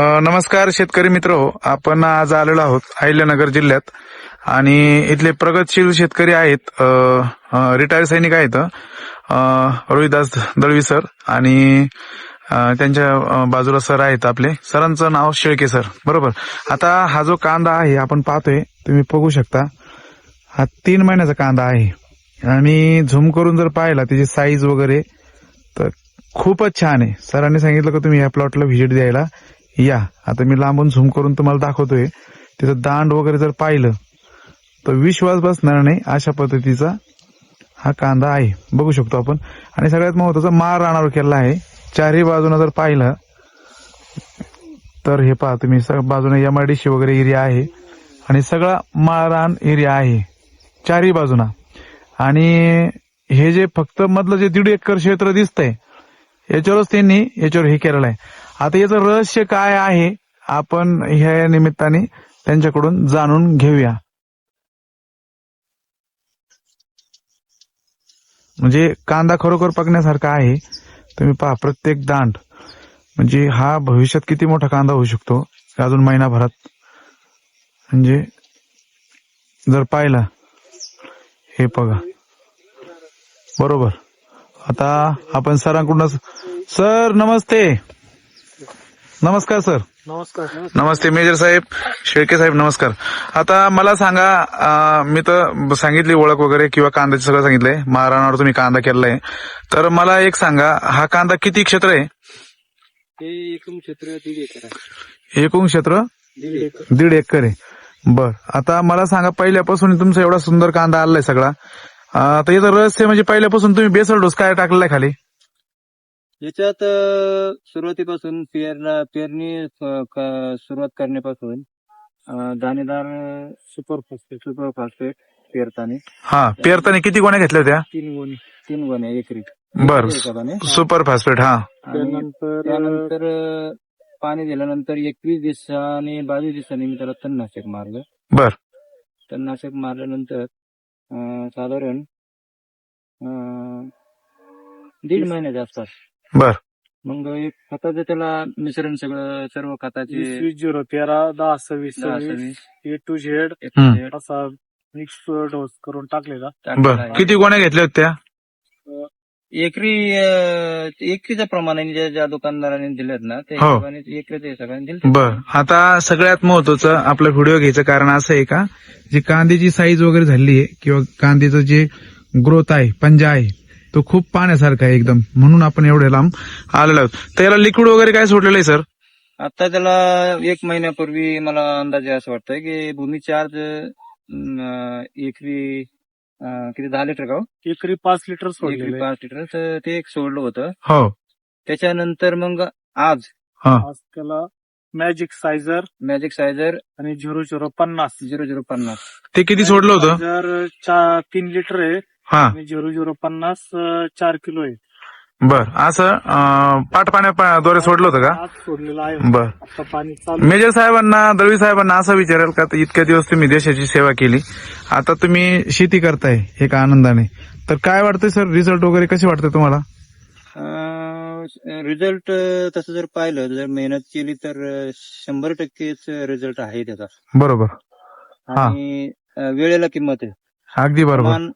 नमस्कार शेतकरी मित्र हो. आपण आज आलेलो आहोत अहिल्यानगर जिल्ह्यात. आणि इथले प्रगतशील शेतकरी आहेत रिटायर सैनिक आहेत रोहिदास दळवी सर आणि त्यांच्या बाजूला सर आहेत आपले. सरांचं नाव शेळके सर. बरोबर? आता हा जो कांदा आहे आपण पाहतोय तुम्ही बघू शकता. हा तीन महिन्याचा कांदा आहे. आणि झूम करून जर पाहिला त्याची साईज वगैरे तर खूपच छान आहे. सरांनी सांगितलं का तुम्ही या प्लॉटला व्हिजिट द्यायला? या. आता मी लांबून झूम करून तुम्हाला दाखवतोय. तिथं दांड वगैरे जर पाहिलं तर विश्वास बसणार नाही अशा पद्धतीचा हा कांदा आहे. बघू शकतो आपण. आणि सगळ्यात महत्त्वाचा मार राणावर केला आहे. चारही बाजूने जर पाहिलं तर हे पहा तुम्ही बाजूने एमआयडीसी वगैरे एरिया आहे. आणि सगळा माळरान एरिया आहे. चारही बाजूना. आणि हे जे फक्त मधलं जे दीड एकर क्षेत्र दिसतंय याच्यावरच त्यांनी याच्यावर हे केलेलं आहे. आता याचं रहस्य काय आहे आपण ह्या निमित्ताने त्यांच्याकडून जाणून घेऊया. म्हणजे कांदा खरोखर पकण्यासारखा आहे तुम्ही पहा प्रत्येक दांड. म्हणजे हा भविष्यात किती मोठा कांदा होऊ शकतो अजून महिनाभरात. म्हणजे जर पाहिला हे बघा. बरोबर. आता आपण सरांकडूनच सर नमस्ते. नमस्कार सर. नमस्कार नमस्ते मेजर साहेब शेळके साहेब नमस्कार. आता मला सांगा मी तर सांगितली ओळख वगैरे किंवा कांद्याचं सगळं सांगितलंय. महाराणावर तुम्ही कांदा केलाय. तर मला एक सांगा हा कांदा किती क्षेत्र आहे? ते एकूण क्षेत्र दीड एकर आहे. एकूण क्षेत्र दीड एकर. दीड एकर आहे. बर आता मला सांगा पहिल्यापासून तुमचा एवढा सुंदर कांदा आलाय सगळा. अं, तर याचं रहस्य म्हणजे पहिल्यापासून तुम्ही बेसल डोस काय टाकलेला आहे खाली? याच्यात अं, सुरुवातीपासून पेरणा पेरणी अं, क- सुरुवात करण्यापासून अं, दाणेदार सुपर फॉस्फेट सुपर फॉस्फेट पेरताना. हा पेरताना किती गोण्या घेतल्या होत्या तीन गोणी तीन गोण्या एकरी बर. सुपर फॉस्फेट हा. आणि त्यानंतर अं, पाणी दिल्यानंतर एकवीस दिवसांनी बावीस दिवसांनी मी त्याला तणनाशक मारलं. बर. तणनाशक मारल्यानंतर अं, साधारण अं, दीड महिन्याच्या आसपास. बर. मग एक खताचं त्याला मिश्रण सगळं सर्व खताचे वीस झिरो तेरा दहा सव्वीस दहा सव्वीस सव्वीस, ए टू झेड हम्म. असा मिक्स डोस करून टाकलेला. टाकलेला बर. आहे. किती गोण्या घेतल्या होत्या? एकरी अं, एकरीच्या प्रमाणाने ज्या ज्या दुकानदारांनी दिलेत ना त्या हो. हिशोबाने एकरीचे सगळ्यांनी दिले बर. आता सगळ्यात महत्वाचं आपला व्हिडिओ घ्यायचं कारण असं आहे का जी कांद्याची साईज वगैरे झाली आहे किंवा कांद्याचं जे ग्रोथ आहे पंजा आहे तो खूप पाण्यासारखा आहे एकदम. म्हणून आपण एवढे लांब आलेलो आहोत. तर याला लिक्विड वगैरे काय सोडलेलं आहे सर आता त्याला एक महिन्यापूर्वी मला अंदाजे असं वाटतंय की भूमी चार्ज एकरी किती दहा लिटर का हो? एकरी पाच लिटर एकरी सोडलेले पाच लिटर तर ते एक सोडलं होतं. हो. त्याच्यानंतर मग आज हा. आज त्याला मॅजिक सायझर मॅजिक सायझर आणि झिरो झिरो पन्नास. झिरो झिरो पन्नास. ते किती सोडलं होतं? जर चा- तीन लिटर आहे. हा. आणि झिरो झिरो पन्नास अं, चार किलो आहे. बर असं अं, पाट पाण्याद्वारे सोडलं होतं का? आज सोडलेला आहे. बर. आता पाणी चालू मेजर साहेबांना दळवी साहेबांना असं विचारेल का इतक्या दिवस तुम्ही देशाची सेवा केली. आता तुम्ही शेती करताय एका आनंदाने? तर काय वाटतंय सर? रिझल्ट वगैरे कसे वाटतंय तुम्हाला? रिझल्ट तसं जर पाहिलं जर मेहनत केली तर अं, शंभर टक्केच रिझल्ट आहे त्याचा. बरोबर. हा. आणि अं, वेळेला किंमत आहे. अगदी बरोबर.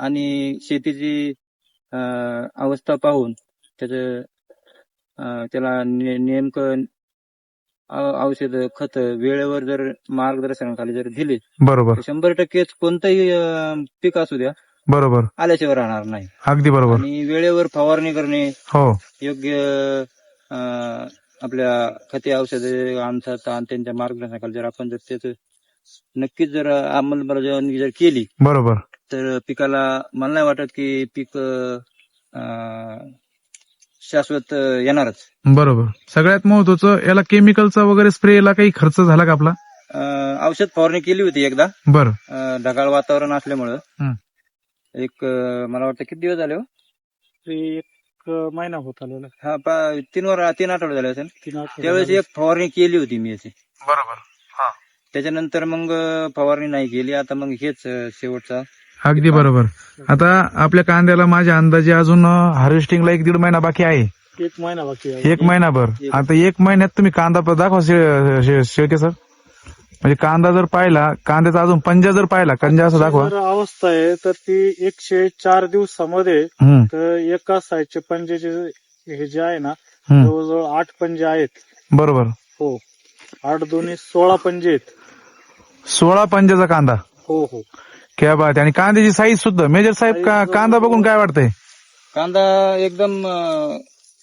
आणि शेतीची अवस्था पाहून त्याच त्याला ने- नेमकं औषध खत वेळेवर जर मार्गदर्शनाखाली जर दिले बरोबर. शंभर टक्केच कोणतंही पीक असू द्या बरोबर. आल्याशिवाय राहणार नाही. अगदी बरोबर. आणि वेळेवर फवारणी करणे हो. योग्य आपल्या खते औषधे आमचा ताण त्यांच्या मार्गदर्शनाखाली जर आपण जर त्याच नक्कीच जर अंमलबजावणी जर केली बरोबर. तर पिकाला मला नाही वाटत की पीक अं, शाश्वत येणारच. बरोबर. सगळ्यात महत्वाचं याला केमिकलचा वगैरे स्प्रेला काही खर्च झाला का आपला? औषध फवारणी केली होती एकदा. बर. ढगाळ वातावरण असल्यामुळं. एक मला वाटतं किती दिवस झाले हो? एक महिना होत आलेला. हा तीन वर तीन आठवडे झाले असेल. त्यावेळेस. एक फवारणी केली होती मी याची बरोबर. त्याच्यानंतर मग फवारणी नाही केली. आता मग हेच शेवटचा अगदी बरोबर. आता आपल्या कांद्याला माझ्या अंदाजे अजून हार्वेस्टिंगला एक दीड महिना बाकी आहे. एक महिना बाकी आहे एक महिनाभर. एक- आता एक महिन्यात तुम्ही कांदा दाखवा शेळके सर. म्हणजे कांदा जर पाहिला कांद्याचा अजून पंजा जर पाहिला कंजा असं दाखवा. अवस्था आहे तर ती एकशे चार दिवसामध्ये तर एका साईडचे पंजेचे हे जे आहे ना जवळजवळ आठ पंजे आहेत. बरोबर. हो. आठ दोन्ही सोळा पंजे आहेत. सोळा पंजाचा कांदा. हो हो. क्या बात आहे. आणि कांद्याची साईज सुद्धा. मेजर साहेब का- कांदा बघून काय वाटतंय? कांदा एकदम अं,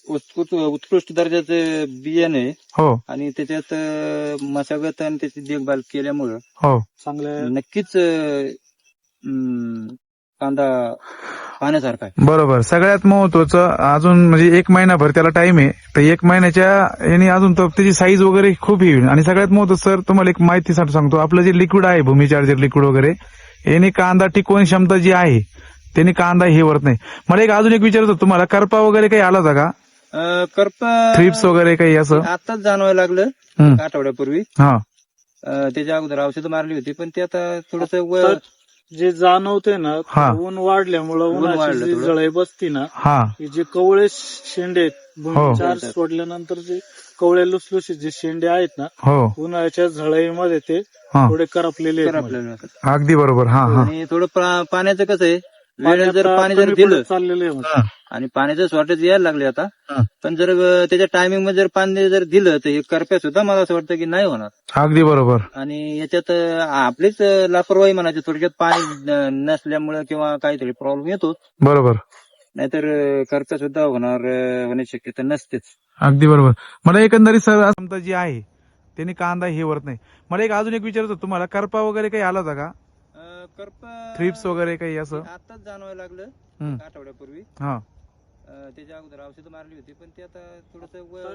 उत्कृष्ट उत्कृष्ट दर्जाचे बियाणे आहे. हो. आणि त्याच्यात अं, मशागत आणि त्याची देखभाल केल्यामुळं हो. चांगले नक्कीच अं, कांदा पाहण्यासारखा आहे. बरोबर. सगळ्यात महत्वाचं अजून म्हणजे एक महिनाभर त्याला टाइम आहे. तर एक महिन्याच्या याने अजून तो त्याची साईज वगैरे खूप येईल. आणि सगळ्यात महत्वाचं सर तुम्हाला एक माहितीसाठी सांगतो. आपलं जे लिक्विड आहे भूमी चार्जर लिक्विड वगैरे याने कांदा टिकवण क्षमता जी आहे त्याने कांदा हे वरत नाही मला एक अजून एक विचारत होतं तुम्हाला करपा वगैरे काही आला होता का अं, करप थ्रिप्स वगैरे काही असं आताच जाणवायला लागलं हम्म. आठवड्यापूर्वी हा अं, त्याच्या अगोदर औषधं मारली होती पण ते आता थोडस जे जाणवते ना हा. ऊन वाढल्यामुळं उन्हाची वाढलं जी थोडं. जळई बसती ना हा जे कवळे शेंडे आहेत हो. सोडल्यानंतर जे कवळे लुसलुशीत जे शेंडे आहेत ना हो. उन्हाळ्याच्या झळईमध्ये ते हा. थोडे करपलेले आहेत मध्ये. आपल्याला अगदी बरोबर हा हा. आणि थोडं पा- पाण्याचं कसं आहे वेळेत जर पाणी जर कमी दिलं पडत चाललेलं आहे मध्ये. हा. आणि पाण्याचं शॉर्टेज यायला लागले आता. हा. पण जर अं, त्याच्या टायमिंगमध्ये जर पाणी जर दिलं तर हे करप्या सुद्धा मला असं वाटतं की नाही होणार. अगदी बरोबर. आणि याच्यात अं, आपलीच अं, लापरवाही म्हणायची थोडक्यात पाणी अं, नसल्यामुळे किंवा काहीतरी प्रॉब्लेम येतो. बरोबर. नाहीतर करप्या सुद्धा होणार होण्याची शक्यता नसतेच. अगदी बरोबर. मला एकंदरीत सर क्षमता जी आहे त्याने कांदा हे वरत नाही. मला एक अजून एक विचारत होतं तुम्हाला. करपा वगैरे काही आला होता का? अं, करप थ्रिप्स वगैरे काही असं? आताच जाणवायला लागलं हम्म. एक आठवड्यापूर्वी. हा. अं, त्याच्या अगोदर औषधं मारली होती पण ते आता थोडस तर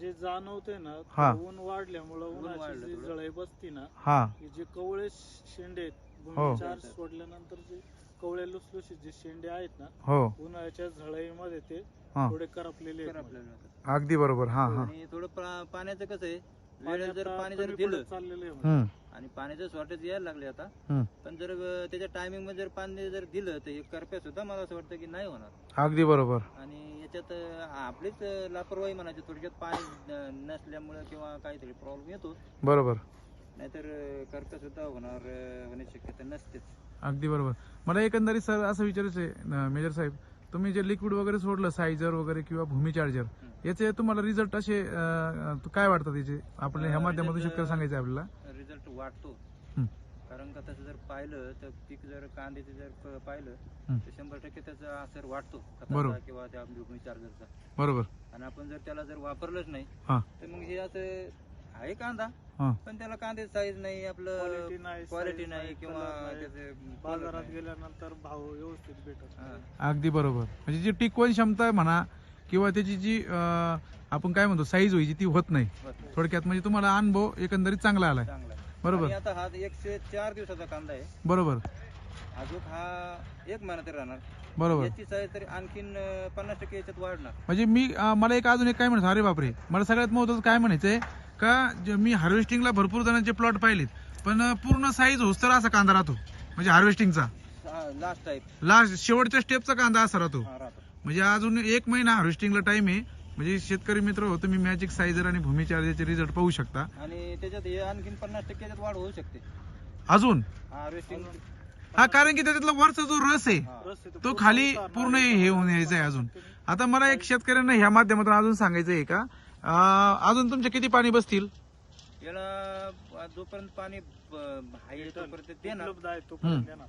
जे जाणवते ना हा. ऊन वाढल्यामुळं उन्हाची वाढलं जी थोडं. जळई बसती ना हा. की जे कवळे शेंडे आहेत हो. सोडल्यानंतर जे कवळे लुसलुशीत जे शेंडे आहेत ना हो. उन्हाळ्याच्या झळईमध्ये ते हा. थोडे करपलेले आहेत अगदी बरोबर हा हा. आणि थोडं पाण्याचं कसं आहे पाणी वेळेत जर आता पाणी जर कमी दिलं पडत चाललेलं आहे. हम्म. आणि पाण्याचं शॉर्टेज यायला लागले आता हम्म. पण जर अं, त्याच्या टायमिंगमध्ये जर पाणी जर दिलं तर हे करप्या सुद्धा मला असं वाटतं की नाही होणार. अगदी बरोबर. आणि याच्यात अं, आपलीच अं, लापरवाही म्हणायची थोडक्यात पाणी अं, नसल्यामुळे किंवा काहीतरी प्रॉब्लेम येतो. बरोबर. नाहीतर करप्या सुद्धा होणार अं, होण्याची शक्यता नसतेच. अगदी बरोबर. मला एकंदरीत सर असं विचारायचं आहे मेजर साहेब तुम्ही जे लिक्विड वगैरे सोडलं सायझर वगैरे किंवा भूमी चार्जर याचे तुम्हाला रिझल्ट असे काय वाटतात याचे? आपल्या ह्या माध्यमातून शेतकरी सांगायचं आपल्याला. रिझल्ट वाटतो. कारण का तसं जर पाहिलं तर पीक जर कांद्याचे जर पाहिलं. तर शंभर टक्के त्याचा असर वाटतो. किंवा त्या भूमी चार्जरचा बरोबर. आणि आपण जर त्याला जर वापरलंच नाही हा. तर मग हे असं आहे कांदा हा. पण त्याला कांद्याची साईज नाही आपलं नाही, क्वालिटी size नाही नाही, किंवा color नाही. त्याचे बाजारात. गेल्यानंतर भाव व्यवस्थित भेटत हा. नाही. अगदी बरोबर म्हणजे जी टिकवण क्षमता आहे म्हणा किंवा त्याची जी अं, आपण काय म्हणतो साईज व्हायची ती होत नाही. थोडक्यात म्हणजे तुम्हाला अनुभव एकंदरीत चांगला आलाय चांगला आहे. बरोबर आणि आता हा एकशे चार दिवसाचा कांदा आहे बरोबर अजून हा एक महिना तरी राहणार बरोबर याची साईज तरी आणखीन अं, पन्नास टक्के याच्यात वाढणार म्हणजे मी अं, मला एक अजून एक काय म्हणायचं अरे बापरे मला सगळ्यात महत्वाचं काय म्हणायचंय का जे मी हार्वेस्टिंगला भरपूर जणांचे प्लॉट पाहिलेत पण पूर्ण साईज होस तर असा कांदा राहतो. म्हणजे हार्वेस्टिंगचा लास्ट शेवटच्या स्टेपचा कांदा असा राहतो. म्हणजे अजून एक महिना हार्वेस्टिंगला टाइम आहे. म्हणजे शेतकरी मित्र हो तुम्ही मॅजिक सायझर आणि भूमी चार्जरचे रिझल्ट पाहू शकता. आणि त्याच्यात हे आणखीन पन्नास टक्के वाढ होऊ शकते. अजून? हार्वेस्टिंग हा कारण की त्याच्यातला वरचा जो रस आहे रस आहे तो खाली पूर्ण हे होऊन यायचा आहे अजून. आता मला एक शेतकऱ्यांना ह्या माध्यमातून अजून सांगायचं आहे का अजून तुमचे किती पाणी बसतील? याला जोपर्यंत पाणी ब- आहे तोपर्यंत देणार. उपलब्ध आहे तोपर्यंत देणार.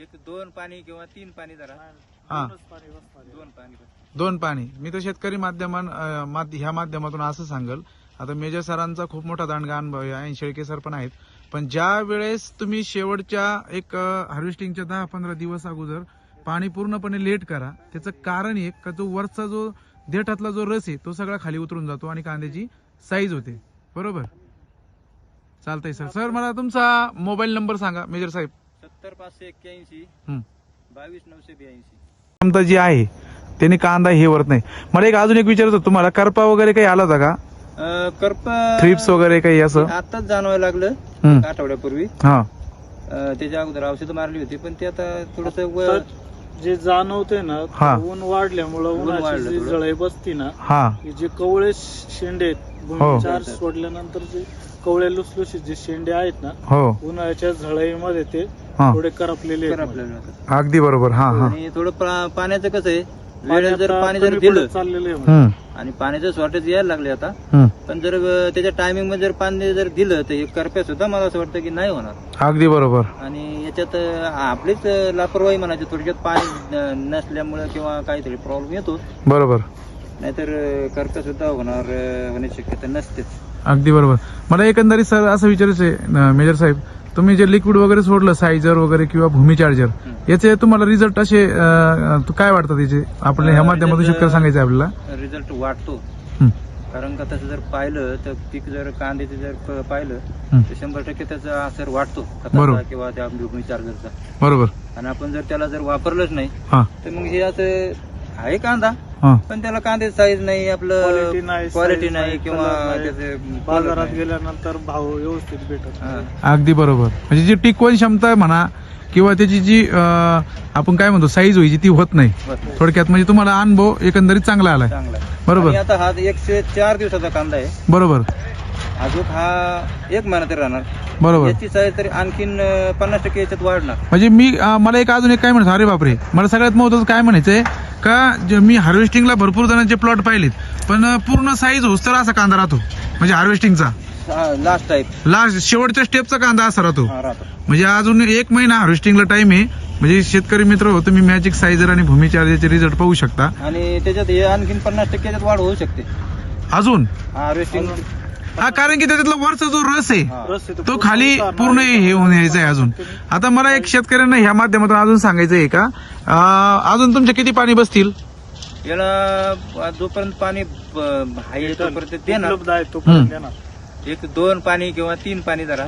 एक दोन पाणी किंवा तीन पाणी जरा. नाही, हा. दोनच पाणी बसणार आहे. दोन पाणी बस. दोन पाणी. मी तर शेतकरी माध्यमान अं, माध्य- ह्या माध्यमातून असं सांगल. आता मेजर सरांचा खूप मोठा दांडगा अनुभव आहे. आणि शेळके सर पण आहेत. पण ज्या वेळेस तुम्ही शेवटच्या एक हार्वेस्टिंगच्या दहा पंधरा दिवस अगोदर पाणी पूर्णपणे लेट करा त्याचं कारण एक का जो वरचा जो देठातला जो रस आहे तो सगळा खाली उतरून जातो आणि कांद्याची साईज होते. बरोबर? चालतंय सर सर मला तुमचा मोबाईल नंबर सांगा मेजर साहेब. सत्तर पाचशे एक्क्याऐंशी हं. बावीस नऊशे ब्याऐंशी. क्षमता जी आहे त्याने कांदा हे वरत नाही. मला एक अजून एक विचारत होतं तुम्हाला करपा वगैरे काही आला होता का? अं, करप थ्रिप्स वगैरे काही असं? आताच जाणवायला लागलं. आठवड्यापूर्वी. हा. त्याच्या अगोदर औषधं मारली होती पण ते आता थोडस तर जे जाणवते ना हा. ऊन वाढल्यामुळं उन्हाची वाढलं जी थोडं. जळई बसती ना हा की जे कवळे शेंडे आहेत हो. सोडल्यानंतर जे कवळे लुसलुशीत जे शेंडे आहेत ना हो उन्हाळ्याच्या झळईमध्ये ते हा थोडे करपलेले आहेत आपल्याला अगदी बरोबर हा हा आणि थोडं पा- पाण्याचं कसं आहे वेळेत जर पाणी जर दिलं चाललेलं आहे आणि पाण्याचं शॉर्टेज यायला लागले आता. पण जर अं, त्याच्या टायमिंगमध्ये जर पाणी जर दिलं तर हे करप्या सुद्धा मला असं वाटतं की नाही होणार. अगदी बरोबर. आणि याच्यात अं, आपलीच अं, लापरवाही म्हणायची थोडक्यात पाणी अं, नसल्यामुळे किंवा काहीतरी प्रॉब्लेम येतो. बरोबर. नाहीतर अं, करप्या सुद्धा होणार अं, होण्याची शक्यता नसतेच. अगदी बरोबर. मला एकंदरीत सर असं विचारायचं आहे मेजर साहेब तुम्ही जे लिक्विड वगैरे सोडलं सायझर वगैरे किंवा भूमी चार्जर याचे तुम्हाला रिझल्ट असे काय वाटतात याचे? आपल्या ह्या माध्यमातून शेतकरी सांगायचं आपल्याला. रिझल्ट वाटतो. कारण का तसं जर पाहिलं तर पीक जर कांद्याचे जर पाहिलं. तर शंभर टक्के त्याचा असर वाटतो. किंवा त्या भूमी चार्जरचा बरोबर. आणि आपण जर त्याला जर वापरलंच नाही तर मग हे असं आहे कांदा हा पण त्याला कांद्याची साईज नाही आपलं नाही, क्वालिटी size नाही नाही, किंवा color नाही. त्याचे बाजारात. गेल्यानंतर भाव व्यवस्थित भेटत हा. नाही. अगदी बरोबर म्हणजे जी टिकवण क्षमता आहे म्हणा किंवा त्याची जी अं, आपण काय म्हणतो साईज व्हायची ती होत नाही बस. थोडक्यात म्हणजे तुम्हाला अनुभव एकंदरीत चांगला आलाय चांगला आहे. बरोबर. आणि आता हा एकशे चार दिवसाचा कांदा आहे बरोबर अजून हा एक महिना तरी राहणार. बरोबर. याची साईज तरी आणखीन पन्नास टक्के याच्यात वाढणार. म्हणजे मी अं, मला एक अजून एक काय म्हणायचं अरे बापरे. मला सगळ्यात महत्वाचं काय म्हणायचंय का जे मी हार्वेस्टिंगला भरपूर जणांचे प्लॉट पाहिलेत पण अं, पूर्ण साईज होस तर असा कांदा राहतो. म्हणजे हार्वेस्टिंगचा लास्ट टाईप लास्ट शेवटच्या स्टेपचा कांदा असा राहतो. हा राहतो. म्हणजे अजून एक महिना हार्वेस्टिंगला टाइम आहे. म्हणजे शेतकरी मित्र हो तुम्ही मॅजिक सायझर आणि भूमी चार्जरचे रिझल्ट पाहू शकता. आणि त्याच्यात हे आणखीन पन्नास टक्के याच्यात वाढ होऊ शकते. अजून? हार्वेस्टिंग हा कारण की त्याच्यातला वरचा जो रस आहे तो खाली पूर्ण हे होऊन यायचा आहे अजून. आता मला एक शेतकऱ्यांना ह्या माध्यमातून अजून सांगायचं आहे का अजून तुमचे किती पाणी बसतील? याला जोपर्यंत पाणी आहे तोपर्यंत देणार. उपलब्ध आहे तोपर्यंत हम्म. देणार. एक दोन पाणी किंवा तीन पाणी जरा.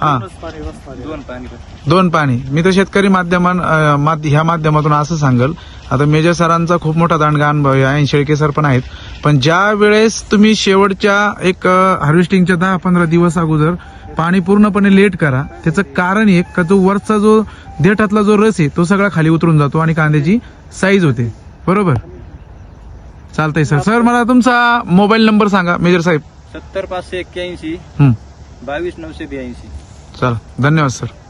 हा. दोन पाणी बस. दोन पाणी. मी तर शेतकरी माध्यमान माध्य- ह्या माध्यमातून असं सांगल. आता मेजर सरांचा खूप मोठा दांडगा अनुभव आहे. ऐन शेळके सर पण आहेत. पण ज्या वेळेस तुम्ही शेवटच्या एक हार्वेस्टिंगच्या दहा पंधरा दिवस अगोदर पाणी पूर्णपणे लेट करा त्याचं कारण एक का तो वरचा जो देठातला जो रस आहे तो सगळा खाली उतरून जातो आणि कांद्याची साईज होते. बरोबर? चालतंय सर. सर मला तुमचा मोबाईल नंबर सांगा मेजर साहेब. सत्तर पाचशे एक्क्याऐंशी बावीस नऊशे ब्याऐंशी. चला धन्यवाद सर.